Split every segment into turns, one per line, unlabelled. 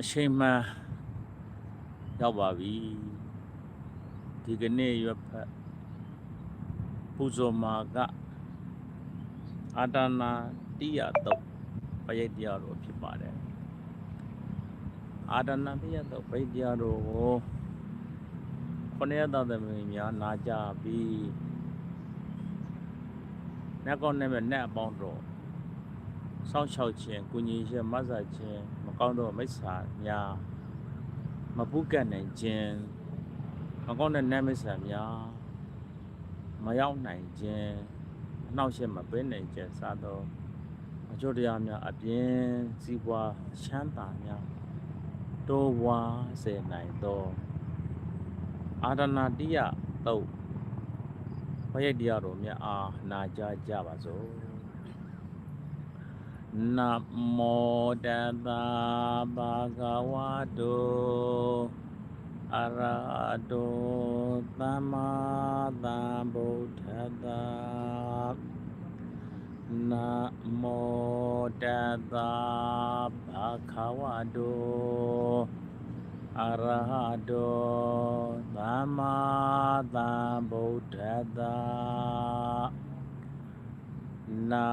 အချိန်မှန်ရောက်ပါပြီဒီကနေ့ရွက်ဖက်ပူဇော်မာကအာတနာတိယတုတ်ပရိတ်တရားတော်ဖြစ်ပါတယ်အာတနာတိယတုတ်ပရိတ်တရားတော်ကိုခொနည်းသောသမီးများနာကြပြီနတ်ကောင်းနဲ့မဲ့နတ်အပေါင်းတော်စောင့်ရှောက်ခြင်းကုညီခြင်းမဆာခြင်းမ ကောင်းသောမိစ္ဆာများမပုကတ်နိုင်ခြင်းမကောင်းတဲ့နတ်မိစ္ဆာများမရောက်နိုင်ခြင်းအနှောက်အယှက်မပေးနိုင်ခြင်းစသောအကျိုးတရားများအပြင်းစည်းပွားချမ်းသာများတိုးဝါစေနိုင်သောအာရဏတိယတုတ်ဘယက်တရားတော်မြတ်အားနာကြားကြပါစို့ นะโมตัสสะภะคะวะโตอะระหะโตสัมมาสัมพุทธัสสะนะโมตัสสะภะคะวะโตอะระหะโตสัมมาสัมพุทธัสสะ นะ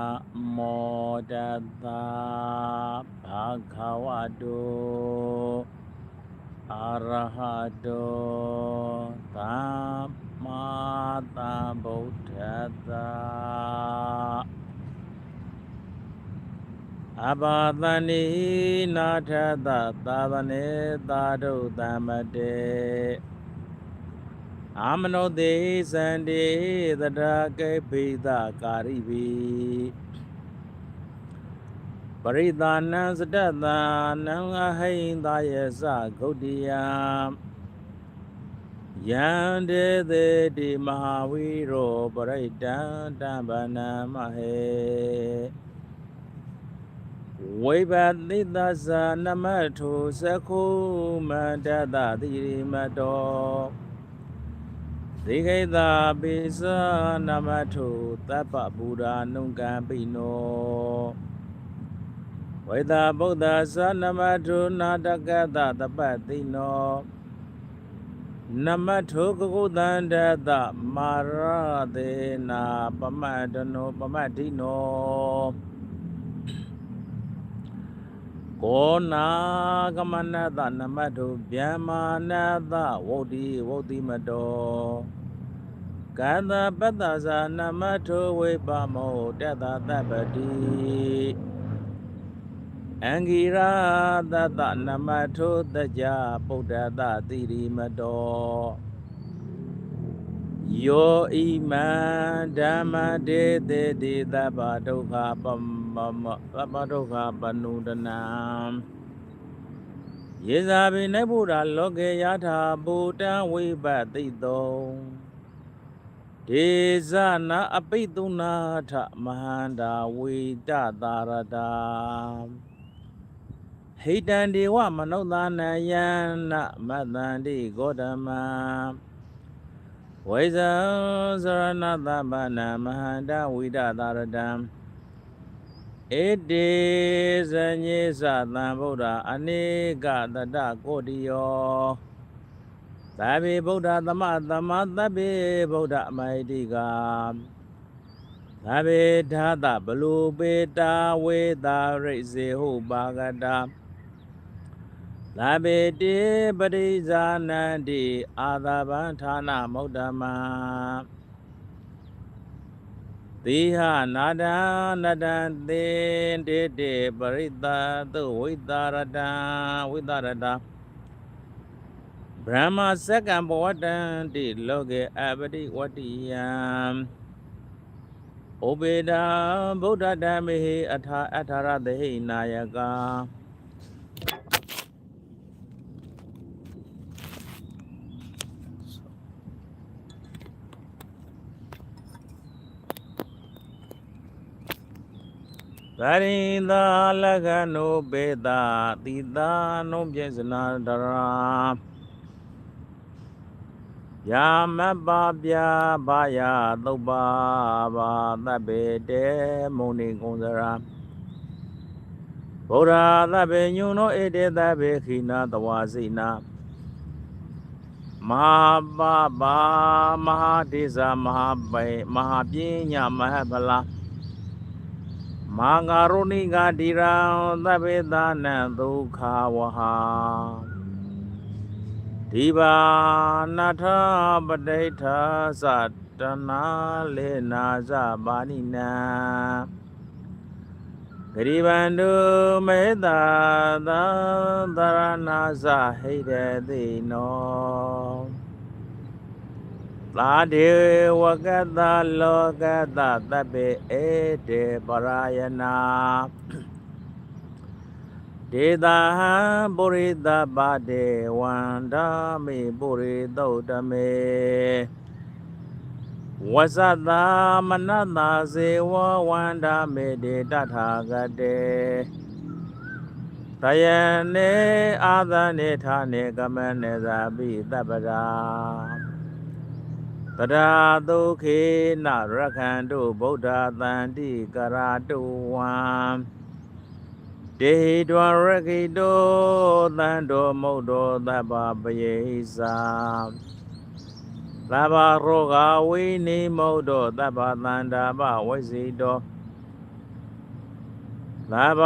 တတဘာခဝတုအာရဟတုသမ္မာသမ္ဗုဒ္ဓတအဘာသနိနာထသသာဗနေသာတုတမ္မတေအာမနောတေသန္တေသဒ္ဒကိပိသကာရိပိ ပရိသနံစတတံနံအဟိံသာယသဂௌတိယယန္တေသေတိမဟာဝိရောပရိတံတံဗနံမဟေဝိဘတိသသနမထုသခုမန္တတတိရိမတောသေခိတာပိစနမထုတပ္ပဗုဒ္ဓနုံကံပိနော ဝိတာဗုဒ္ဓသနမထုနာတကတတပ္ပတိနောနမထုကကုတန္တတမာရသေနာပမတ္တနောပမတ္တိနောကောနာကမနတနမထုဗျမ္မာနတဝုဒ္ဓိဝုဒ္ဓိမတောကန္တပတ္တဇာနမထောဝိပမောတတ္တတပ္ပတိ အင်္ဂိရာတတ္တနမထောတကြပုဒ္ဒတတိရိမတောယောဣမံဓမ္မတေတေတိသဗ္ဗဒုက္ခပမမသဗ္ဗဒုက္ခပနုဒနာယေဇာဘိနေဗုဒ္ဓလောကေယထာဘူတံဝိပတိတောဒေဇနာအပိတုနာထမဟန္တာဝေတသာရတာ ဟိတံဒေဝမနုဿာနယံနမတ္တန္တိဂေါတမံဝိဇံသရဏသဗ္ဗနာမဟန္တာဝိတသာရတံဧတေဇညေသသံဗုဒ္ဓအနေကတတကိုတိယောသဗ္ဗေဗုဒ္ဓသမသမသဗ္ဗေဗုဒ္ဓအမိုက်တိကသဗ္ဗေဓာတဘလူပေတာဝေတာရိစေဟုပါကတာ သဗ္ဗေတိပရိဇာနန္တိအာသဗံဌာနမௌဒ္ဓမံသီဟနာဒံနတံသင်တေတေပရိသသုဝိတာရတံဝိတာရတံဗြဟ္မစက္ကံဘဝတံတိလောကေအပတိဝတ္တိယံဩဘေဒံဗုဒ္ဓဓမ္မေဟိအထာအထာရသေဟိနာယကာ သရိသာလကနုပေတာတိတာနုပြေစနာဒရာယာမပ္ပပြဘာယသုပ္ပါဘာသဗ္ဗေတေမုန်နိကုံစရာဗုဒ္ဓသဗ္ဗညုနောဧတေသဗ္ဗေခိနာတဝါစိနာမဟာပပါမဟာဒေဇာမဟာပေမဟာပညာမဟဗလာ မာငါရုဏိကတိရံသဗ္ဗေသနံဒုက္ခဝဟာဒီဘာနာထပဋိဋ္ဌာသတနာလေနာဇပါဏိနံဂရိဗန္တုမေတ္တာသံသရဏာဇဟိရတိနော သာဒေဝကတလောကတသဗ္ဗေဧတေပရာယနာဒေတာဟံပုရိသပါတေဝန္ဒာမိပုရိသုတ်တမေဝဇ္ဇတာမနတာဇေဝဝန္ဒာမေတေတထာဂတေတယနေအာသနေထာနေကမနေဇာပိတပ္ပရာ တရာဒုခေနရခန္တုဗုဒ္ဓတန္တိကရာတုဝံတေဟိတဝရခိတောသန္တောမုတ်တောသဗ္ဗပယေဟိသာသဗ္ဗရောဂဝိနိမုတ်တောသဗ္ဗသန္တာပဝိစီတောသဗ္ဗ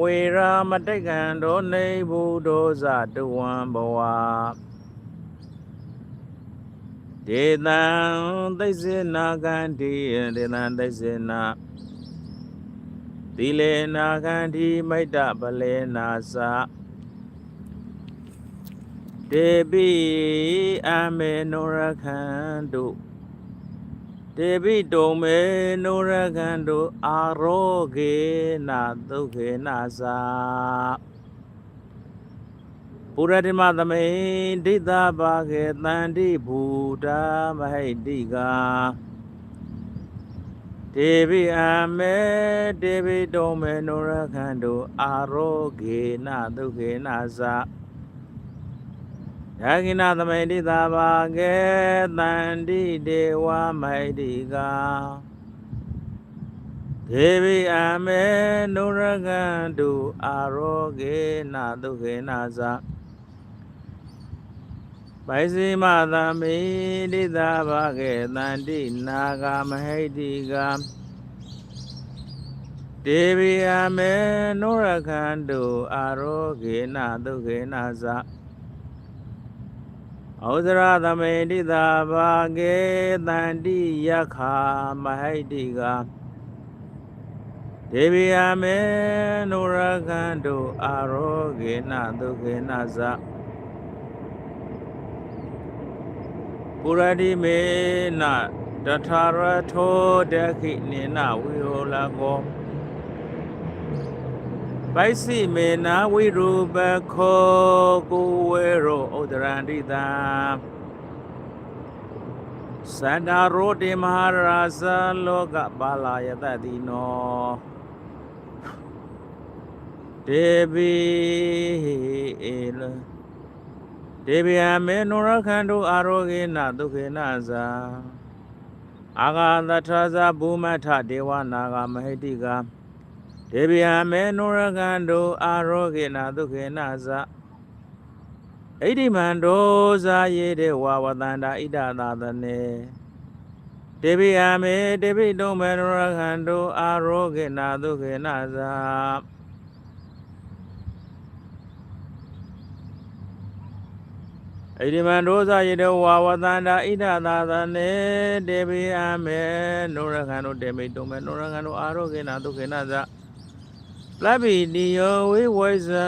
ဝေရမတိတ်ကံတောနေဘူးတောဇတုဝံဘဝ ဒေတံသိစေနာကံတိဒေတံသိစေနာသီလေနာကံတိမိတ္တပလေနာသတေပိအမေနုရခန္တုတေပိတုံမေနုရခန္တုအာရောဂေနဒုက္ခေနသာ ပုရတိမသမေဒိဋ္ဌဘာကေတန္တိဘူတာမဟိတိကာတေပိအမေတေပိတုံမေနုရခန္တုအာရောဂေနဒုက္ခေနသာယကိနာသမိတိသာဘာကေတန္တိဒေဝမိုက်တိကာဒေဝိအမေနုရကံတုအာရောဂေနဒုခေနသ ပိုက်စီမသမိတိသာဘာကေတန္တိနာဂမဟိတိကာဒေဝိအမေနုရကံတုအာရောဂေနဒုခေနသဩဇရသမေတိသာဘာကေတန္တိယခာမဟိတိကာဒေဝိယမေနုရကန္တုအာရောဂေနဒုခေနသ ပုရတိမေနတထာရထောဒခိနေနဝိရောလကောပိုက်စီမေနာဝိရူပခောကိုဝေရောဥဒရန္တိတာသန္တာရောတိမဟာရာဇလောကပါလာယတတိနောဒေဘီအေလ ဒေဘီအမေနုရခန္တုအာရောဂေနဒုခေနဇာအာဂါသထဇာဘူမထဒေဝနာဂမဟိတိကာဒေဗယမေနုရကံတောအာရောဂေနဒုခေနသဣတိမန္တောဇာယေတေဝဝတန္တာဣဒသာသနေဒေဗယမေဒေဗိတုံမေနုရကံတောအာရောဂေနဒုခေနသ ဣတိမန္တောဇာယေတေဝဝတန္တာဣဒသာသနေဒေဗယမေနုရကံတောဒေဗိတုံမေနုရကံတောအာရောဂေနဒုခေနသလဗ္ဗိတိယောဝိဝိဇံ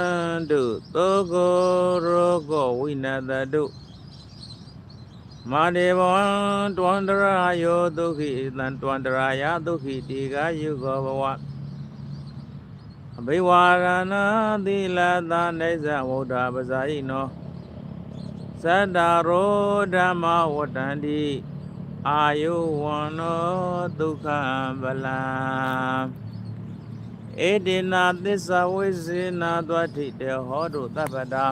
တုသောကောရောကောဝိနတတုမာဒေဝံတဝန္တရာယောဒုက္ခိတံတဝန္တရာယဒုက္ခိတိကာယုကောဘဝအဘိဝါရဏသီလသာနေဇဝုဒ္ဓပဇာယိနော သတ္တရောဓမ္မဝတ္တန္တိအာယုဝန္နောဒုက္ခဗလံဧတေနာသစ္စာဝိစေနာသွားထိတေဟောတုတပ္ပတာ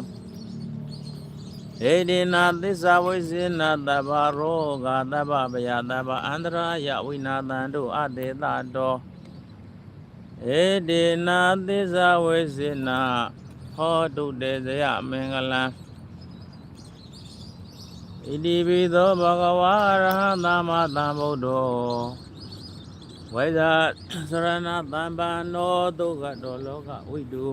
ဧတေနာသစ္စာဝိစေနာတဗ္ဗရောဂတဗ္ဗဗယတဗ္ဗအန္တရာယဝိနာတံတို့အတေတတောဧဧတေနာသစ္စာဝိစေနာဟောတုတေဇယမင်္ဂလံ ဣတိပိသောဘဂဝါအရဟံသမ္မာသမ္ဗုဒ္ဓောဝိဇာစရဏသံပန္နောဒုက္ခတောလောကဝိတု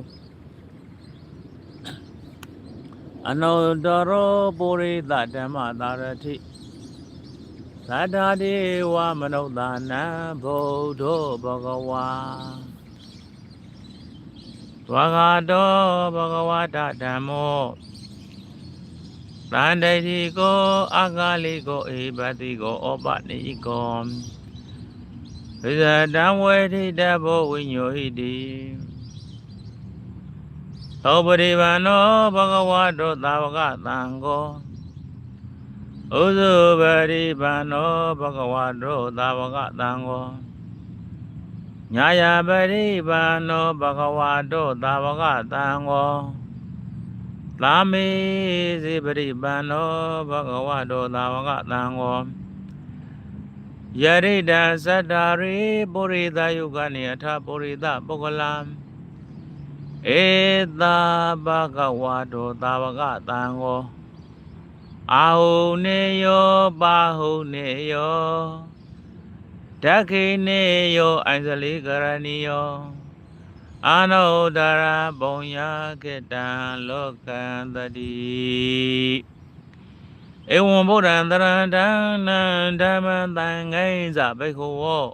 အနုတ္တရောပုရိသဓမ္မတာရတိသတ္တာတိဝမနုဿာနံဗုဒ္ဓောဘဂဝါဝဂတောဘဂဝတဓမ္မော တန္တိတိကိုအဂါလိကိုဧပတိကိုဩပနိကောဝိဇတံဝေထိတဘောဝိညောဟိတိသောပရိဗန္နောဘဂဝတောသာဝကသံဃောဥစုပရိဗန္နောဘဂဝတောသာဝကသံဃောညာယပရိဗန္နောဘဂဝတောသာဝကသံဃော သာမေစေပရိပန္နောဘဂဝတောသာဝကသံဃောယရိတံသတ္တာရိပုရိသယုဂနိအထပုရိသပုဂ္ဂလံဧတာဘဂဝတောသာဝကသံဃောအာဟုနေယောပါဟုနေယောဓက္ခိနေယောအိုင်ဇလိကရဏီယော အာနုဒ္ဒရာပုံယကေတံလောကံတတိဧဝံဗုဒ္ဓံတရံတံနံဓမ္မံတံငိမ့်စဘိက္ခုဝော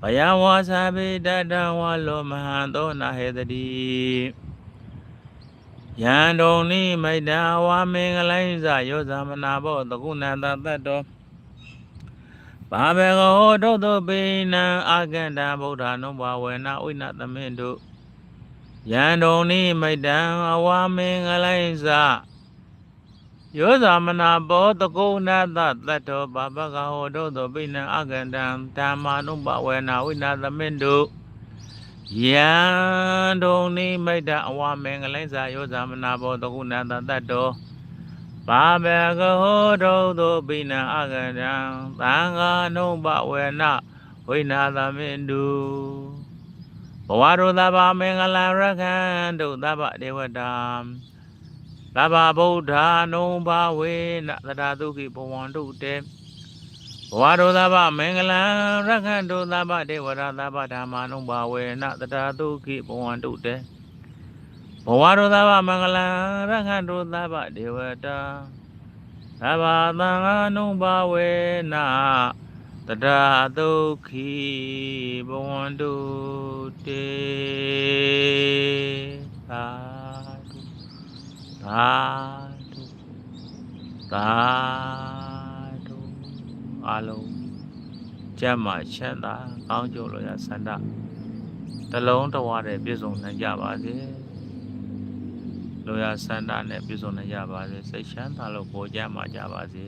ဘယဝါစာပိတတံဝါလောမဟံသောနာဟေတတိယံတုံနိမိတ်တံဝါမင်္ဂလိုင်းစယောဇမနာဘောတကုဏတတတ္တော ဘာဘေကောဒုတ်တုပိနံအာကန္တံဗုဒ္ဓနုဘဝေနဝိနသမင်းတုယံတုံနိမိတ်တံအဝါမင်္ဂလိုင်းစယောဇမနာဘောတကုဏတတတ္တောဘာဘကဟောဒုတ်တုပိနံအာကန္တံဓမ္မာနုဘဝေနဝိနသမင်းတုယံဒုံနိမိတ်တအဝါမင်္ဂလိုင်းစယောဇမနာဘောတကုဏတတတ္တော ဘာဘေကဟောတုသုပိနံအကတံသံဃာနုဘဝေနဝိနာသမင်တုဘဝရုသဗ္ဗမင်္ဂလရခန္တုသဗ္ဗဒေဝတာသဗ္ဗဗုဒ္ဓနုဘဝေနသတ္တသုခိဘဝန္တုတေဘဝရုသဗ္ဗမင်္ဂလရခန္တုသဗ္ဗဒေဝတာသဗ္ဗဓမ္မာနုဘဝေနသတ္တသုခိဘဝန္တုတေ ဘဝရောသဗ္ဗမင်္ဂလံရဟန္တုသဗ္ဗဒေဝတာသဗ္ဗသံဃာနုဘဝေနတတဒုက္ခိဘဝန္တုတေသာဓုသာဓုသာဓုအလုံးကျမ်းမာချမ်းသာကောင်းကြလို့ရဆန္ဒတလုံးတဝါတဲ့ပြည့်စုံနိုင်ကြပါစေ လိုရာဆန္ဒနဲ့ပြည့်စုံနိုင်ကြပါစေစိတ်ချမ်းသာလို့ပေါ်ကြမှာကြပါစေ